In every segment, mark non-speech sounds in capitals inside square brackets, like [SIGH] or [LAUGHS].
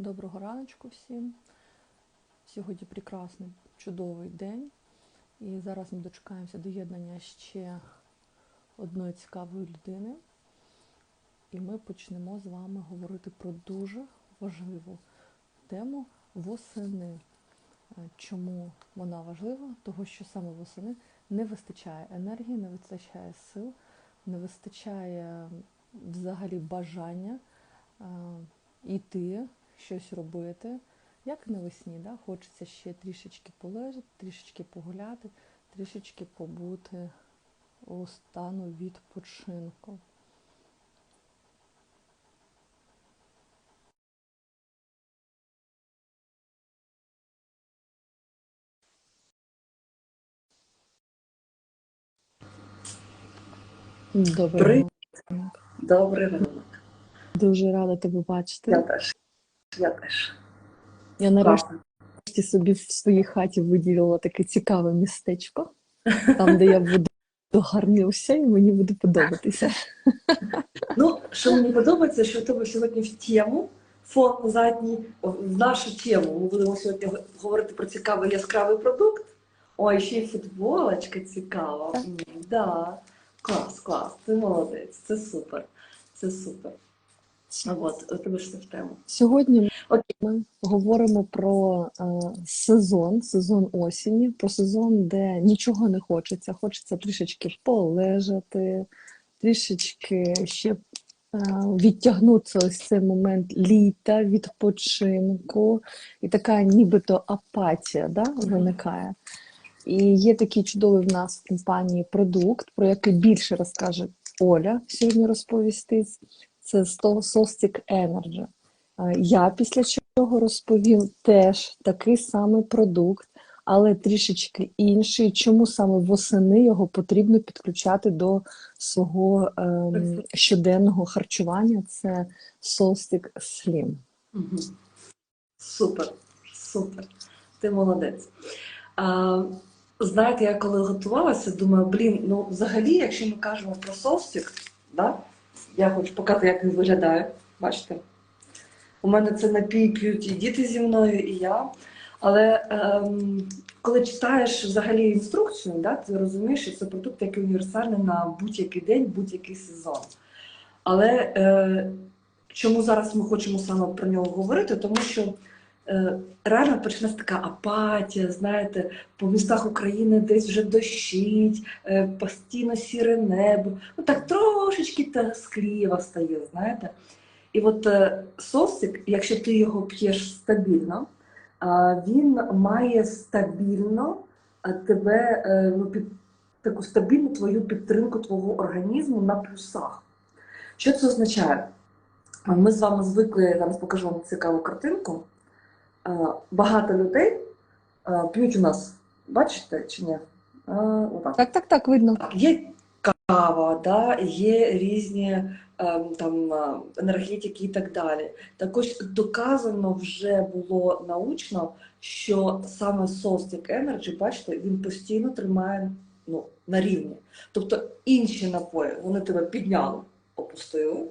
Доброго раночку всім. Сьогодні прекрасний, чудовий день. І зараз ми дочекаємося доєднання ще одної цікавої людини. І ми почнемо з вами говорити про дуже важливу тему восени. Е, Чому вона важлива? Того, що саме восени не вистачає енергії, не вистачає сил, не вистачає взагалі бажання е, йти, щось робити. Як навесні, да? хочеться ще трішечки полежати, трішечки погуляти, трішечки побути у стану відпочинку. Привіт. ранку. Добрий ранок. Дуже рада тебе бачити. Я теж. Я теж. Я нарешті собі в своїй хаті виділила таке цікаве містечко, там, де я буду гарнився і мені буде подобатися. Ну, що мені подобається, що в тебе сьогодні в тему, фон задній, в нашу тему. Ми будемо сьогодні говорити про цікавий яскравий продукт. Ой, ще й футболочка цікава. Так. Да. Клас, клас, ти молодець, це супер. Це супер. От, у тебе в тему. Сьогодні Окей. ми говоримо про е, сезон, сезон осені, про сезон, де нічого не хочеться. Хочеться трішечки полежати, трішечки ще е, відтягнутися ось цей момент літа, відпочинку, і така нібито апатія да, виникає. І є такий чудовий в нас в компанії продукт, про який більше розкаже Оля сьогодні розповісти. Це Solstic Energy. Я після чого розповім теж такий самий продукт, але трішечки інший. Чому саме восени його потрібно підключати до свого ем, щоденного харчування? Це Solstic Slim. Угу. Супер, супер. Ти молодець. А, знаєте, я коли готувалася, думаю, блін, ну взагалі, якщо ми кажемо про соустик, да? Я хочу показати, як він виглядає. Бачите? У мене це напій п'ють і діти зі мною, і я. Але ем, коли читаєш взагалі інструкцію, да, ти розумієш, що це продукт, який універсальний на будь-який день, будь-який сезон. Але е, чому зараз ми хочемо саме про нього говорити? Тому що реально почнеться така апатія, знаєте, по містах України десь вже дощить, е, постійно сіре небо. Ну так трошечки тоскливо стає, знаєте. І от е, сосик, якщо ти його п'єш стабільно, він має стабільно е, тебе, е, ну, під, таку стабільну твою підтримку твого організму на плюсах. Що це означає? Ми з вами звикли, я зараз покажу вам цікаву картинку. Е, Багато людей е, п'ють у нас, бачите чи ні? Е, отак. Так, так, так, видно. Є кава, да, є різні там енергетики і так далі. Також доказано вже було научно, що саме Solstic Energy, бачите, він постійно тримає ну, на рівні. Тобто інші напої вони тебе підняли, опустили,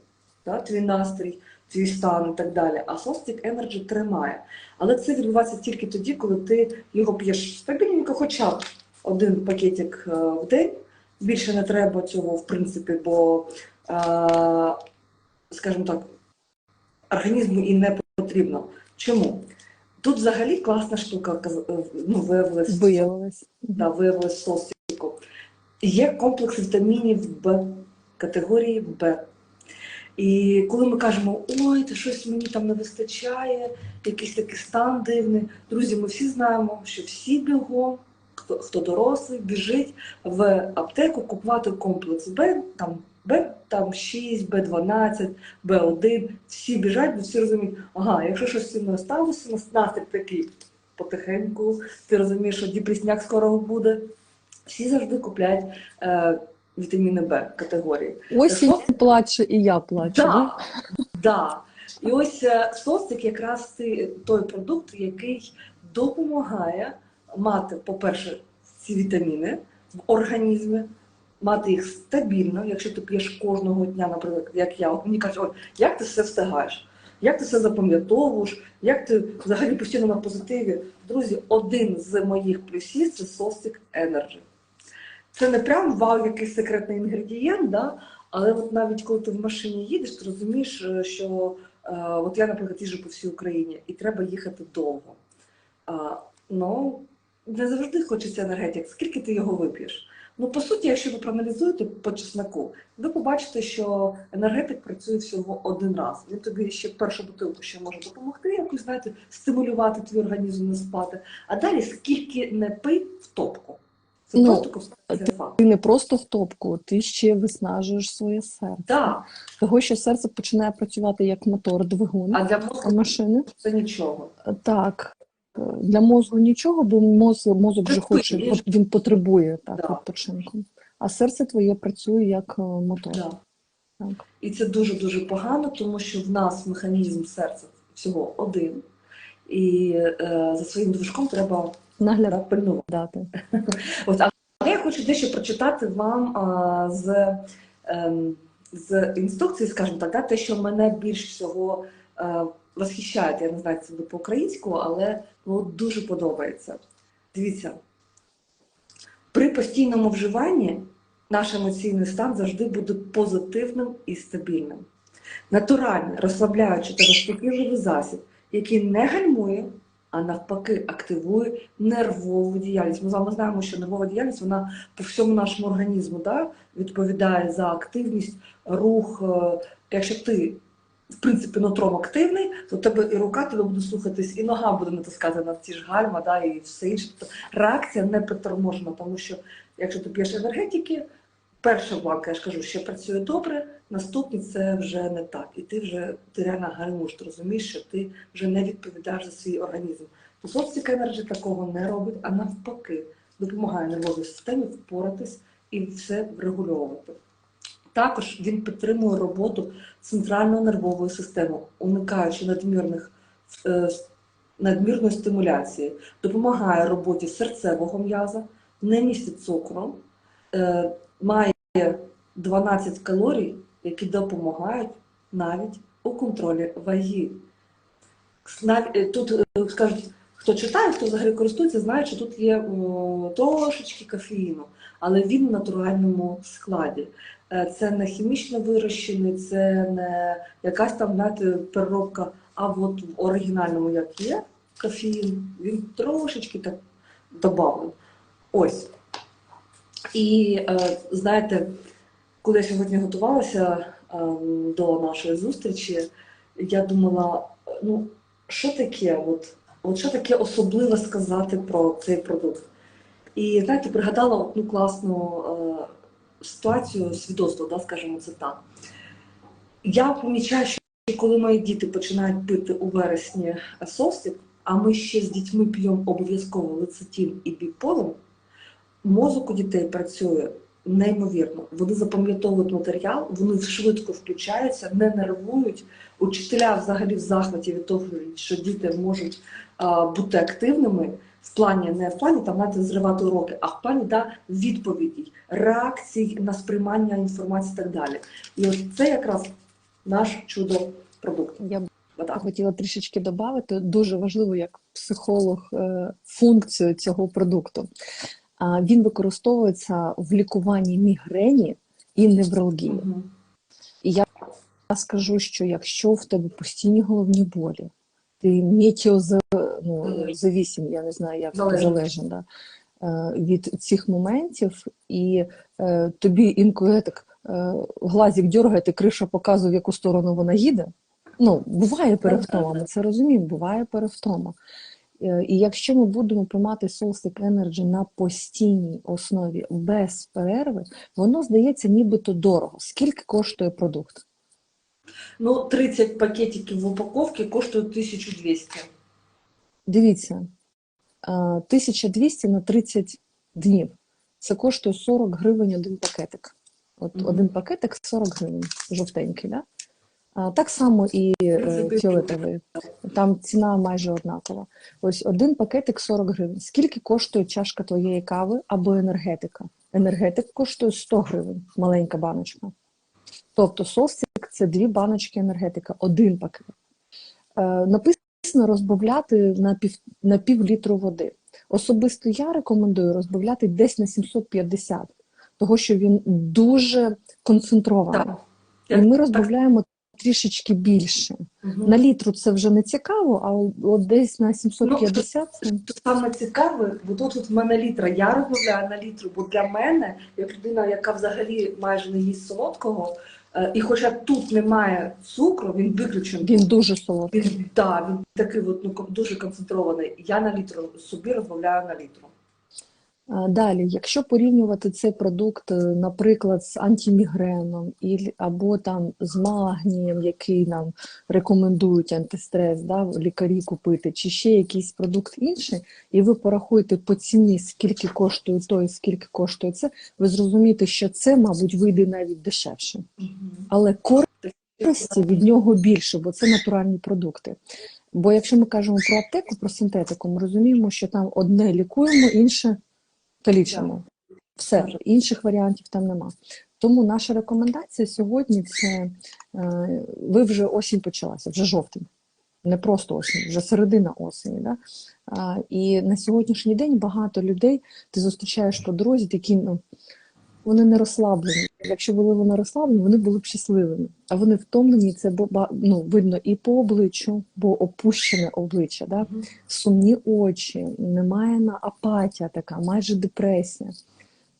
да, твій настрій, твій стан і так далі. А Solstic Energy тримає. Але це відбувається тільки тоді, коли ти його п'єш стабільненько, хоча б один пакетик е, в день. Більше не треба цього, в принципі, бо, е, скажімо так, організму і не потрібно. Чому? Тут взагалі класна штука е, ну, виявилась, Виявилось. да, виявилась в сосіку. Є комплекс вітамінів Б, категорії Б. І коли ми кажемо, ой, та щось мені там не вистачає, якийсь такий стан дивний. Друзі, ми всі знаємо, що всі бігом, хто, хто дорослий, біжить в аптеку купувати комплекс Б, там Б там 6, Б12, Б1. Всі біжать, бо всі розуміють, ага, якщо щось сильно сталося, нас- настрій такий потихеньку, ти розумієш, що депресняк скоро буде. Всі завжди купляють е, вітаміни Б категорії. Осінь плаче, і я плачу. Да, да. І ось е, состик якраз той продукт, який допомагає мати, по-перше, ці вітаміни в організмі, мати їх стабільно, якщо ти п'єш кожного дня, наприклад, як я, мені кажуть, ой, як ти все встигаєш? як ти все запам'ятовуєш, як ти взагалі постійно на позитиві. Друзі, один з моїх плюсів це Sostic Energy. Це не прям вау, якийсь секретний інгредієнт, да? але от навіть коли ти в машині їдеш, ти розумієш, е, що е, от я, наприклад, їжджу по всій Україні, і треба їхати довго. А, ну, не завжди хочеться енергетик. Скільки ти його вип'єш? Ну, по суті, якщо ви проаналізуєте по чесноку, ви побачите, що енергетик працює всього один раз. Він тобі ще першу бутилку ще може допомогти, якось знаєте, стимулювати твій організм не спати. А далі скільки не пий в топку. Це Ну, просто констатація факту. Ти не просто в топку, ти ще виснажуєш своє серце. Так, Того, що серце починає працювати як мотор, двигун а для мозку машини. це нічого. Так, е, для мозку нічого, бо мозок, мозок вже хоче, він потребує так, Да. відпочинку. А серце твоє працює як е, мотор. Да. Так. І це дуже-дуже погано, тому що в нас механізм серця всього один. І е, за своїм движком треба да, пильнувати. [LAUGHS] Але я хочу дещо прочитати вам а, з, ем, з інструкції, скажімо так, да, те, що мене більш всього е, восхищає. Я не знаю, як це буде по-українську, але ну, дуже подобається. Дивіться, при постійному вживанні наш емоційний стан завжди буде позитивним і стабільним. Натуральний, розслабляючий та заспокійливий засіб, який не гальмує, а навпаки активує нервову діяльність. Ми з вами знаємо, що нервова діяльність вона по всьому нашому організму да, відповідає за активність, рух. Е, Якщо ти, в принципі, нутром активний, то тебе і рука тебе буде слухатись, і нога буде натискати на ці ж гальма, да, і все інше. Тобто реакція не приторможена, тому що якщо ти п'єш енергетики, перша банка, я ж кажу, ще працює добре, наступний це вже не так. І ти вже ти реально гальмуєш, ти розумієш, що ти вже не відповідаєш за свій організм. То Sostic такого не робить, а навпаки, допомагає нервовій системі впоратись і все врегульовувати. Також він підтримує роботу центральної нервової системи, уникаючи надмірних, е, надмірної стимуляції, допомагає роботі серцевого м'яза, не містить цукру, е, має 12 калорій, які допомагають навіть у контролі ваги. Е, Тут е, скажуть, хто читає, хто взагалі користується, знає, що тут є трошечки кофеїну, але він в натуральному складі. Е, Це не хімічно вирощений, це не якась там знаєте, переробка, а от в оригінальному, як є кофеїн, він трошечки так додавлений. Ось. І е, знаєте, коли я сьогодні готувалася ем, до нашої зустрічі, я думала, ну, що таке, от, от що таке особливе сказати про цей продукт. І знаєте, пригадала одну класну е, ситуацію, свідоцтво, да, скажімо це так. Я помічаю, що коли мої діти починають пити у вересні состік, а ми ще з дітьми п'ємо обов'язково лецитин і біполем, мозок у дітей працює неймовірно. Вони запам'ятовують матеріал, вони швидко включаються, не нервують. Учителя взагалі в захваті від того, що діти можуть а, бути активними в плані, не в плані там знаєте, зривати уроки, а в плані да, відповідей, реакцій на сприймання інформації і так далі. І от це якраз наш чудо-продукт. Я б Отак. хотіла трішечки додати, дуже важливо як психолог е, функцію цього продукту. Він використовується в лікуванні мігрені і невралгії. Мгм. Я скажу, що якщо в тебе постійні головні болі, ти метеоза, ну, завісім, я не знаю, як Залежний. залежен да, е, від цих моментів, і е, тобі інколи так е, глазик дергає, ти криша показує, в яку сторону вона їде. Ну, буває перевтома, ми це розуміємо, буває перевтома. Е, І якщо ми будемо приймати Solstick Energy на постійній основі без перерви, воно здається нібито дорого. Скільки коштує продукт? Ну, 30 пакетиків в упаковці коштує 1200. Дивіться, е, 1200 на 30 днів. Це коштує 40 гривень один пакетик. От Мгм. один пакетик 40 гривень, жовтенький, да? Так само і е, фіолетовий. Там ціна майже однакова. Ось один пакетик 40 гривень. Скільки коштує чашка твоєї кави або енергетика? Енергетик коштує 100 гривень, маленька баночка. Тобто состік це дві баночки енергетика, один пакет. Е, написано розбавляти на пів, на пів літру води. Особисто я рекомендую розбавляти десь на 750, того що він дуже концентрований. Так. І ми розбавляємо трішечки більше. Мгм. На літру це вже не цікаво, а от десь на 750 це Що саме цікаве, бо тут от в мене літра. Я розмовляю на літру, бо для мене, як людина, яка взагалі майже не їсть солодкого, е, і хоча тут немає цукру, він виключений. він дуже солодкий. Він, да, він такий от, ну, дуже концентрований. Я на літру собі розмовляю на літру. Далі, якщо порівнювати цей продукт, е, наприклад, з антимігреном і, або там з магнієм, який нам рекомендують антистрес, да, лікарі купити, чи ще якийсь продукт інший, і ви порахуєте по ціні, скільки коштує той, скільки коштує це, ви зрозумієте, що це, мабуть, вийде навіть дешевше. Але користі від нього більше, бо це натуральні продукти. Бо якщо ми кажемо про аптеку, про синтетику, ми розуміємо, що там одне лікуємо, інше калічимо. Все, інших варіантів там нема. Тому наша рекомендація сьогодні це е, ви вже осінь почалася, вже жовтень. Не просто осінь, вже середина осені. Да? І на сьогоднішній день багато людей ти зустрічаєш по дорозі, такі ну, вони не розслаблені. Якщо були вони розслаблені, вони були б щасливими. А вони втомлені, це ну, видно і по обличчю, бо опущене обличчя, да? Сумні очі, немає на апатія така, майже депресія.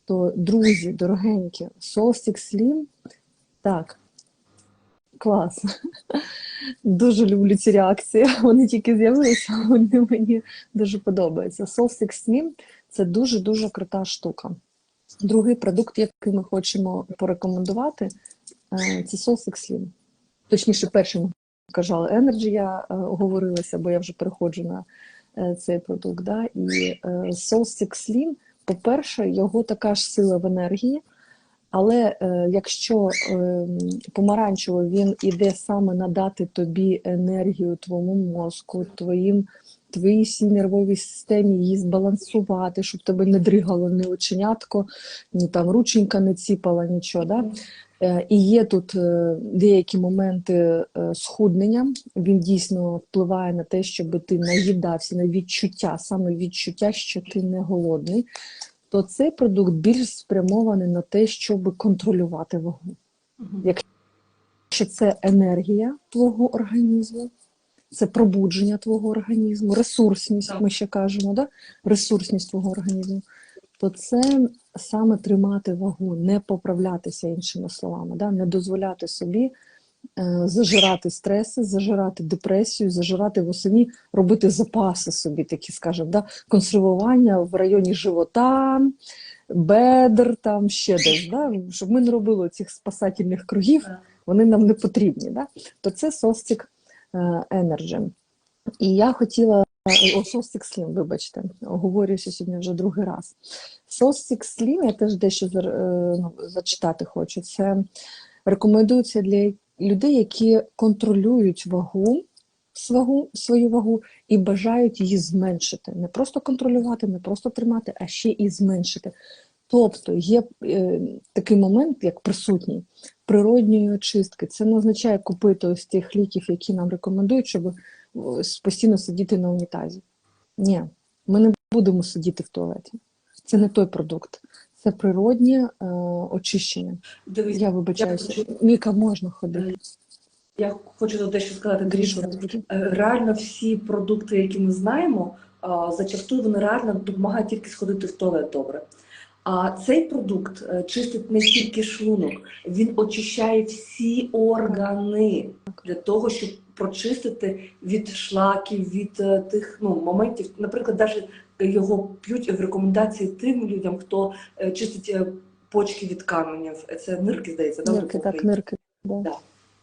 То, друзі, дорогенькі, Solstick Slim, так, клас. Дуже люблю ці реакції. [LAUGHS] Вони тільки з'явилися, вони мені дуже подобаються. Solstick Slim – це дуже-дуже крута штука. Другий продукт, який ми хочемо порекомендувати, е, це Slim. Точніше, перший ми казали Energy, я е, оговорилася, бо я вже переходжу на е, цей продукт. Да? І Slim, по-перше, його така ж сила в енергії, але якщо помаранчево він іде саме надати тобі енергію твоєму мозку, твоїм, твоїй всій нервовій системі її збалансувати, щоб тебе не дригало ні оченятко, ні там рученька не ціпала, нічого. Да? Е, І є тут е, деякі моменти е, схуднення. Він дійсно впливає на те, щоб ти наїдався, на відчуття, саме відчуття, що ти не голодний. То цей продукт більш спрямований на те, щоб контролювати вагу. Мгм. Що це енергія твого організму, це пробудження твого організму, ресурсність, Так. ми ще кажемо, да? ресурсність твого організму, то це саме тримати вагу, не поправлятися іншими словами, да? не дозволяти собі е, зажирати стреси, зажирати депресію, зажирати восені, робити запаси собі, такі, скажімо, да? консервування в районі живота, бедр, там ще десь, да? щоб ми не робили цих спасательних кругів вони нам не потрібні. Да? То це е, Energy. І я хотіла о, Sostic Slim, вибачте, оговорююся сьогодні вже другий раз. Sostic Slim, я теж дещо е, ну, зачитати хочу. Це рекомендується для людей, які контролюють вагу, свагу, свою вагу і бажають її зменшити. Не просто контролювати, не просто тримати, а ще і зменшити. Тобто є е, такий момент, як присутній природньої очистки. Це не означає купити ось тих ліків, які нам рекомендують, щоб е, постійно сидіти на унітазі. Ні, ми не будемо сидіти в туалеті. Це не той продукт. Це природнє е, очищення. Дивись, Я вибачаюся. хочу- Міка, можна ходити. я хочу дещо сказати. Грішу. Е, Реально всі продукти, які ми знаємо, зачастую вони реально допомагають тільки сходити в туалет добре. А цей продукт е, чистить не тільки шлунок, він очищає всі органи для того, щоб прочистити від шлаків, від е, тих ну, моментів. Наприклад, навіть його п'ють в рекомендації тим людям, хто е, чистить почки від каменів. Це нирки, здається, Нирки, так, нирки. Да. Да.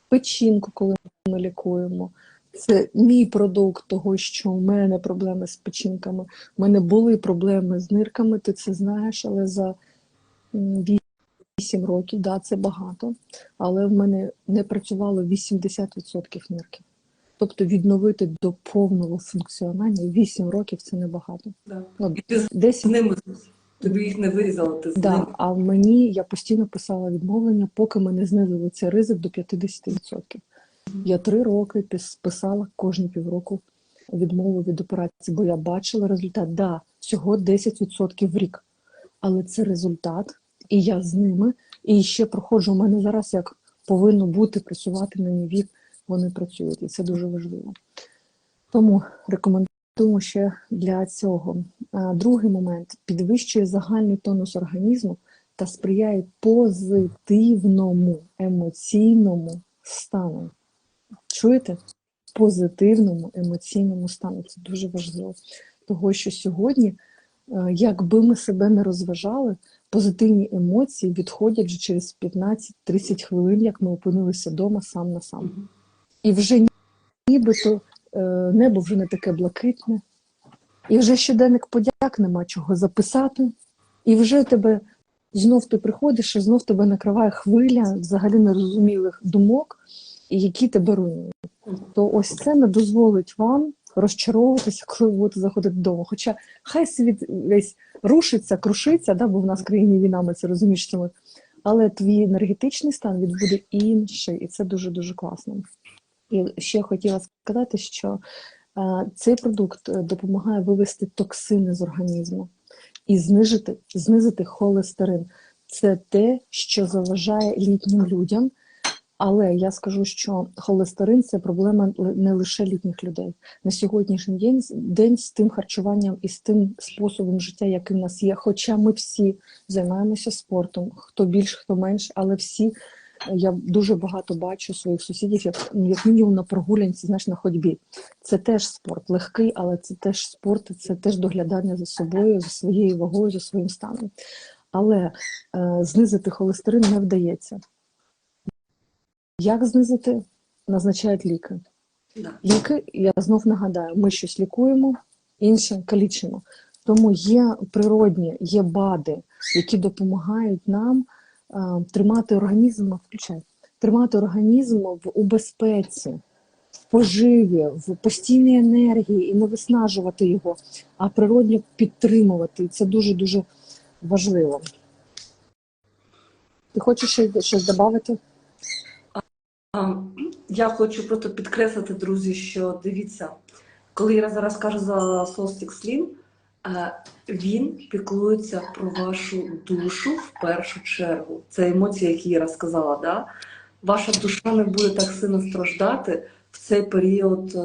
Печінку, коли ми лікуємо. Це мій продукт того, що в мене проблеми з печінками. У мене були проблеми з нирками, ти це знаєш, але за 8 років, да, це багато. Але в мене не працювало 80% нирків. Тобто відновити до повного функціонування 8 років це небагато. Да. Ну, І ти з ними тобі їх не вирізали, ти з ними. А в мені я постійно писала відмовлення, поки ми не знизили цей ризик до 50%. Я три роки пис- писала кожні півроку відмову від операції, бо я бачила результат. Да, всього 10% в рік, але це результат, і я з ними. І ще проходжу. У мене зараз як повинно бути працювати на мій вік. Вони працюють, і це дуже важливо. Тому рекомендуємо ще для цього. Другий момент підвищує загальний тонус організму та сприяє позитивному емоційному стану. Чуєте? Позитивному емоційному стану. Це дуже важливо. Того, що сьогодні, е, якби ми себе не розважали, позитивні емоції відходять вже через 15-30 хвилин, як ми опинилися вдома сам на сам. І вже нібито е, небо вже не таке блакитне, і вже щоденник подяк нема чого записати, і вже тебе знов ти приходиш, і знов тебе накриває хвиля взагалі нерозумілих думок, які тебе руйнують. То ось це не дозволить вам розчаровуватися, коли ви будете заходити додому. Хоча хай світ весь рушиться, крушиться, да, бо в нас в країні війна, ми це розуміємо. Але твій енергетичний стан він буде інший, і це дуже дуже класно. І ще хотіла сказати, що е, цей продукт е, допомагає вивести токсини з організму і знижити, знизити холестерин. Це те, що заважає літнім людям. Але я скажу, що холестерин це проблема не лише літніх людей. На сьогоднішній день, день з тим харчуванням і з тим способом життя, який в нас є. Хоча ми всі займаємося спортом, хто більш, хто менш, але всі я дуже багато бачу своїх сусідів, як, як мінімум на прогулянці, знаєш, на ходьбі. Це теж спорт, легкий, але це теж спорт, це теж доглядання за собою, за своєю вагою, за своїм станом. Але е, знизити холестерин не вдається. Як знизити? Назначають ліки. Да. Ліки, я знов нагадаю, ми щось лікуємо, інше калічимо. Тому є природні, є БАДи, які допомагають нам а, тримати організм, включай, тримати організм в у безпеці, в поживі, в постійній енергії і не виснажувати його, а природньо підтримувати. І це дуже-дуже важливо. Ти хочеш щось додати? Я хочу просто підкреслити, друзі, що дивіться, коли я зараз кажу за Solstick Slim, е, він піклується про вашу душу в першу чергу. Це емоції, які я розказала. Да? Ваша душа не буде так сильно страждати в цей період е,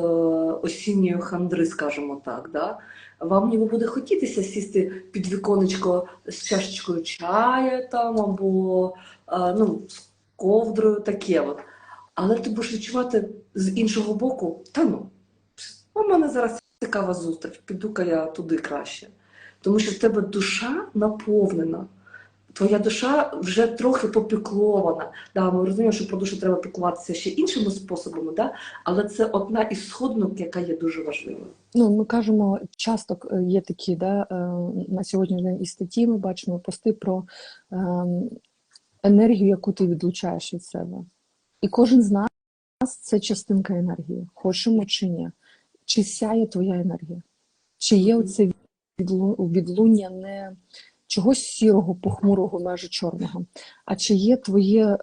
осінньої хандри, скажімо так. Да? Вам ніби буде хотітися сісти під віконечко з чашечкою чаю там або е, ну, з ковдрою, таке от. Але ти будеш відчувати з іншого боку, та ну, у мене зараз цікава зустріч, піду-ка я туди краще. Тому що в тебе душа наповнена. Твоя душа вже трохи попіклована. Да, ми розуміємо, що про душу треба піклуватися ще іншими способами, да? але це одна із сходинок, яка є дуже важливою. Ну, ми кажемо, часто е, є такі, да, е, на сьогоднішній день і статті ми бачимо пости про ем, енергію, яку ти відлучаєш від себе. І кожен з нас це частинка енергії, хочемо чи ні. Чи сяє твоя енергія? Чи є оце відлуння не чогось сірого, похмурого, майже чорного, а чи є твоє е,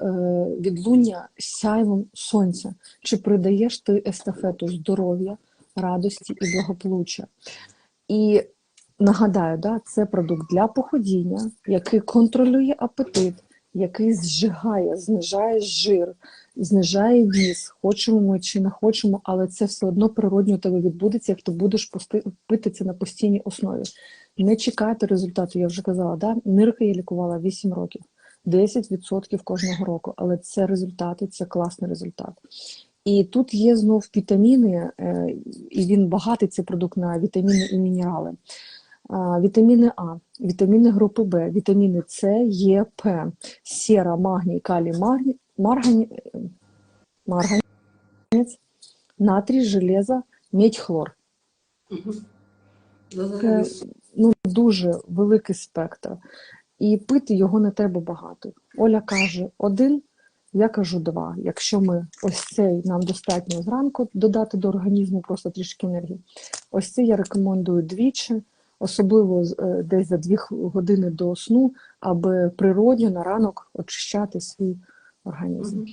відлуння сяйвом сонця? Чи придаєш ти естафету здоров'я, радості і благополуччя? І нагадаю, да, це продукт для походіння, який контролює апетит, який зжигає, знижає жир, знижає віс, хочемо ми чи не хочемо, але це все одно природньо у тебе відбудеться, як ти будеш пити це на постійній основі. Не чекайте результату, я вже казала, да? нирки я лікувала 8 років, 10% кожного року, але це результати, це класний результат. І тут є знов вітаміни, е, і він багатий цей продукт на вітаміни і мінерали. Вітаміни А, вітаміни групи Б, вітаміни С, Е, П, сера, магній, калій, маргані, марганець, натрій, железо, медь, хлор. Це ну, дуже великий спектр. І пити його не треба багато. Оля каже один, я кажу два. Якщо ми ось цей нам достатньо зранку додати до організму просто трішки енергії. Ось це я рекомендую двічі, особливо е, десь за дві години до сну, аби природньо на ранок очищати свій організм.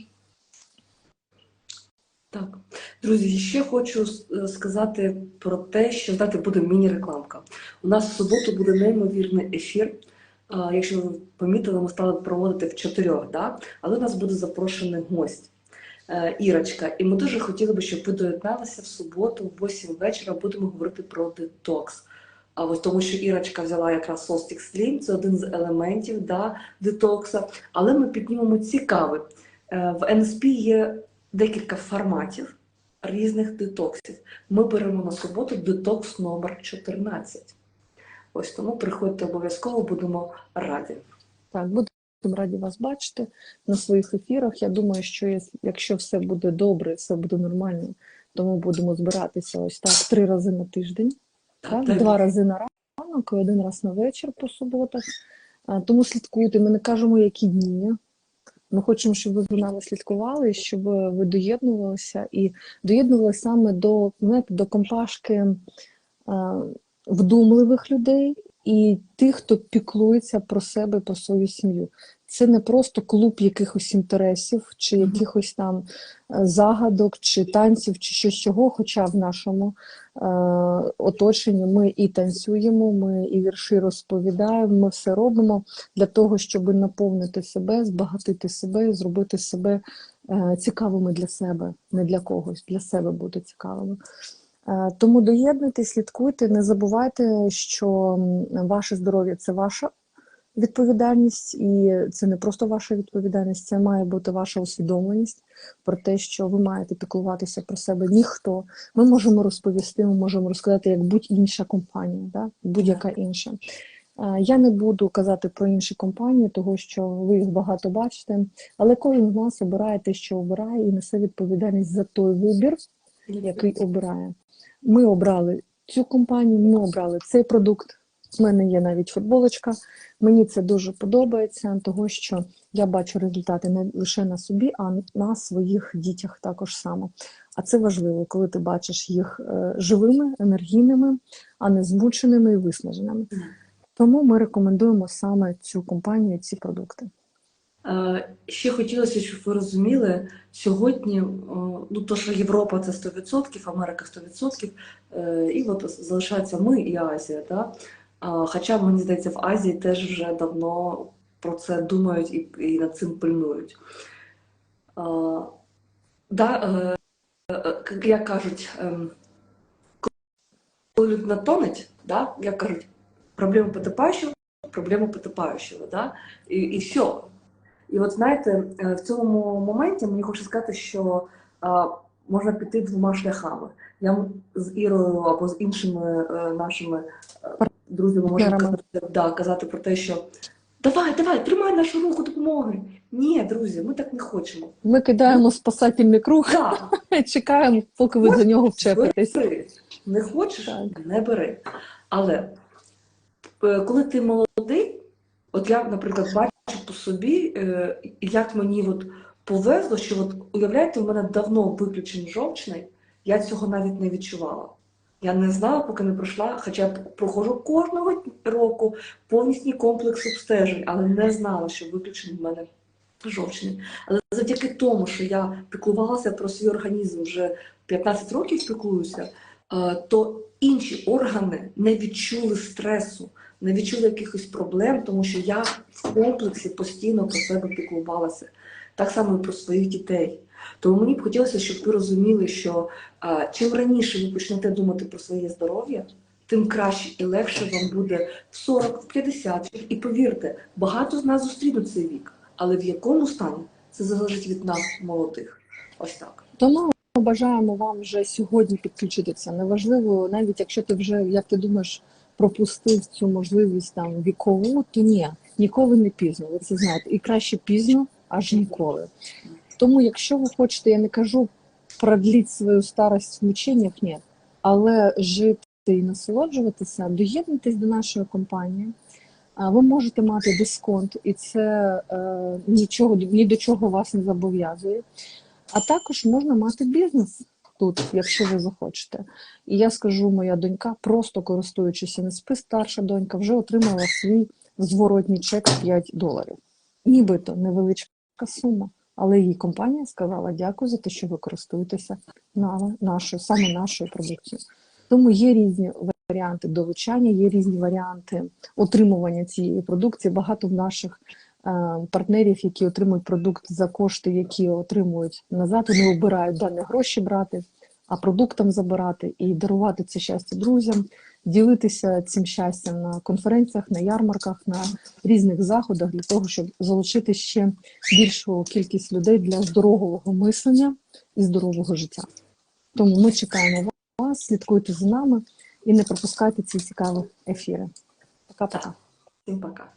Так, друзі, ще хочу е, сказати про те, що знаєте, буде міні-рекламка. У нас в суботу буде неймовірний ефір. Якщо ви помітили, ми стали проводити в чотирьох, да? але у нас буде запрошений гость е, Ірочка. І ми дуже хотіли би, щоб ви доєдналися в суботу, в 8 вечора. Будемо говорити про детокс. А ось тому, що Ірочка взяла якраз Solstice Slim, це один з елементів да, детокса. Але ми піднімемо цікавий. Е, В НСП є декілька форматів різних детоксів. Ми беремо на суботу детокс номер 14. Ось тому приходьте обов'язково, будемо раді. Так, будемо раді вас бачити на своїх ефірах. Я думаю, що якщо все буде добре, все буде нормально, то ми будемо збиратися ось так три рази на тиждень. Так, дай два рази на ранок і один раз на вечір по суботах. Тому слідкуйте. Ми не кажемо, які дні. Ми хочемо, щоб ви за нами слідкували, щоб ви доєднувалися і доєднувалися саме до, знаєте, до компашки вдумливих людей і тих, хто піклується про себе, про свою сім'ю. Це не просто клуб якихось інтересів, чи якихось там е, загадок, чи танців, чи щось цього. Хоча в нашому е, оточенні ми і танцюємо, ми і вірші розповідаємо, ми все робимо для того, щоб наповнити себе, збагатити себе і зробити себе е, цікавими для себе, не для когось, для себе бути цікавими. Е, Тому доєднуйтесь, слідкуйте, не забувайте, що ваше здоров'я це ваша відповідальність, і це не просто ваша відповідальність, це має бути ваша усвідомленість про те, що ви маєте піклуватися про себе. Ніхто. Ми можемо розповісти, ми можемо розказати, як будь-інша компанія, да? будь-яка інша. Я не буду казати про інші компанії, того що ви їх багато бачите, але кожен з нас обирає те, що обирає, і несе відповідальність за той вибір, який обирає. Ми обрали цю компанію, ми обрали цей продукт. У мене є навіть футболочка. Мені це дуже подобається, того що я бачу результати не лише на собі, а на своїх дітях також само. А це важливо, коли ти бачиш їх е, живими, енергійними, а не змученими і виснаженими. Тому ми рекомендуємо саме цю компанію, ці продукти. Е, Ще хотілося, щоб ви розуміли, сьогодні, е, ну то, що Європа це 100%, Америка 100%, е, і от залишається ми і Азія. Да? Хоча, мені здається, в Азії теж вже давно про це думають і, і над цим пильнують. А, Да, е, е, як кажуть, ем, коли людина тонеть, да, як кажуть, проблема потопаючого, проблема потопаючого, да, і, і все. І от знаєте, е, в цьому моменті мені хочу сказати, що а, можна піти двома шляхами. Я з Ірою або з іншими нашими друзями можу Партнерами. казати, да, казати про те, що давай, давай, тримай нашу руку допомоги. Ні, друзі, ми так не хочемо. Ми кидаємо спасательний круг, Так, [LAUGHS] чекаємо, поки ви за нього вчепитесь. бери. Не хочеш, Так. не бери. Але е, коли ти молодий, от я, наприклад, бачу по собі, е, як мені от повезло, що от, уявляєте, в мене давно виключений жовчний, я цього навіть не відчувала. Я не знала, поки не пройшла, хоча проходжу кожного року повністю комплекс обстежень, але не знала, що виключений в мене жовчний. Але завдяки тому, що я піклувалася про свій організм вже 15 років піклуюся, е, то інші органи не відчули стресу, не відчули якихось проблем, тому що я в комплексі постійно про себе піклувалася. Так само і про своїх дітей. Тому мені б хотілося, щоб ви розуміли, що е, чим раніше ви почнете думати про своє здоров'я, тим краще і легше вам буде в 40, в 50. І повірте, багато з нас зустрінуть цей вік, але в якому стані це залежить від нас, молодих. Ось так. Тому бажаємо вам вже сьогодні підключитися. Неважливо, навіть якщо ти вже, як ти думаєш, пропустив цю можливість там вікову, то ні, ніколи не пізно. Ви це знаєте. І краще пізно, аж ніколи. Тому, якщо ви хочете, я не кажу продліть свою старость в мученнях, ні, але жити і насолоджуватися, доєднуйтесь до нашої компанії. Ви можете мати дисконт, і це е, нічого ні до чого вас не зобов'язує. А також можна мати бізнес тут, якщо ви захочете. І я скажу, моя донька, просто користуючись НСП, старша донька, вже отримала свій зворотній чек 5 доларів. Нібито невеличка сума. Але її компанія сказала дякую за те, що ви користуєтеся на нашою, саме нашою продукцією. Тому є різні варіанти долучання, є різні варіанти отримування цієї продукції. Багато в наших е, партнерів, які отримують продукт за кошти, які отримують назад, вони обирають да, не гроші брати, а продуктом забирати і дарувати це щастя друзям, ділитися цим щастям на конференціях, на ярмарках, на різних заходах для того, щоб залучити ще більшу кількість людей для здорового мислення і здорового життя. Тому ми чекаємо вас, слідкуйте за нами і не пропускайте ці цікаві ефіри. Пока-пока. Всім пока.